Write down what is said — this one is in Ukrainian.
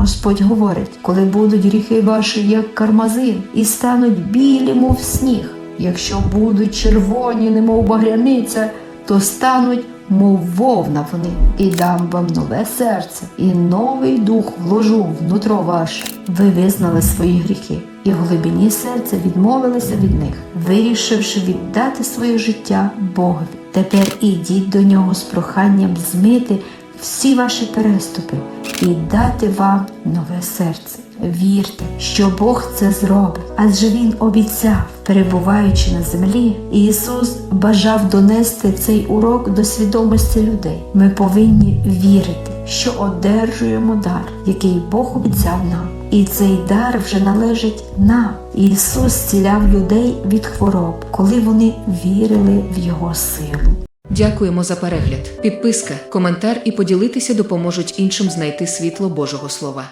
Господь говорить, коли будуть гріхи ваші, як кармазин, і стануть білі, мов сніг. Якщо будуть червоні, немов багряниця, то стануть, мов вовна вони, і дам вам нове серце, і новий дух вложу внутро ваше. Ви визнали свої гріхи, і в глибині серця відмовилися від них, вирішивши віддати своє життя Богові. Тепер ідіть до нього з проханням змити всі ваші переступи і дати вам нове серце. Вірте, що Бог це зробить, адже Він обіцяв, перебуваючи на землі, Ісус бажав донести цей урок до свідомості людей. Ми повинні вірити, що одержуємо дар, який Бог обіцяв нам. І цей дар вже належить нам. Ісус зціляв людей від хвороб, коли вони вірили в Його силу. Дякуємо за перегляд. Підписка, коментар і поділитися допоможуть іншим знайти світло Божого Слова.